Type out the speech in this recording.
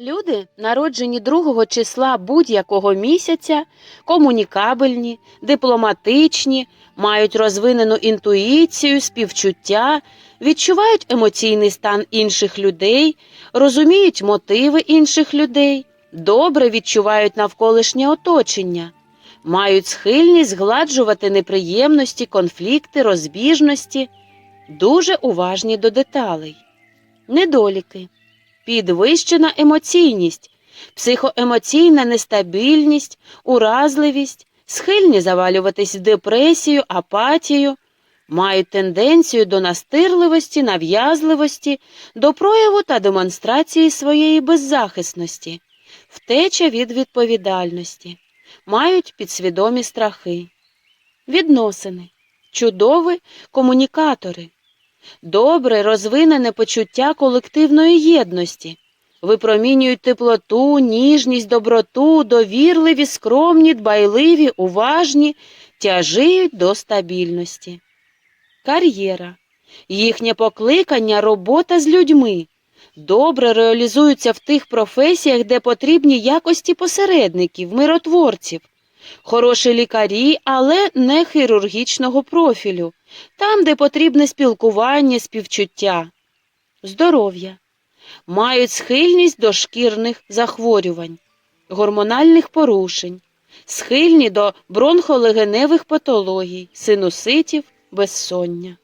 Люди, народжені другого числа будь-якого місяця, комунікабельні, дипломатичні, мають розвинену інтуїцію, співчуття, відчувають емоційний стан інших людей, розуміють мотиви інших людей, добре відчувають навколишнє оточення, мають схильність згладжувати неприємності, конфлікти, розбіжності, дуже уважні до деталей. Недоліки підвищена емоційність, психоемоційна нестабільність, уразливість, схильні завалюватись в депресію, апатію, мають тенденцію до настирливості, нав'язливості, до прояву та демонстрації своєї беззахисності, втеча від відповідальності, мають підсвідомі страхи, відносини, чудові комунікатори добре розвинене почуття колективної єдності, випромінюють теплоту, ніжність, доброту, довірливі, скромні, дбайливі, уважні, тяжіють до стабільності. Кар'єра. Їхнє покликання робота з людьми. Добре реалізуються в тих професіях, де потрібні якості посередників, миротворців, хороші лікарі, але не хірургічного профілю, там, де потрібне спілкування, співчуття, здоров'я, мають схильність до шкірних захворювань, гормональних порушень, схильні до бронхолегеневих патологій, синуситів, безсоння.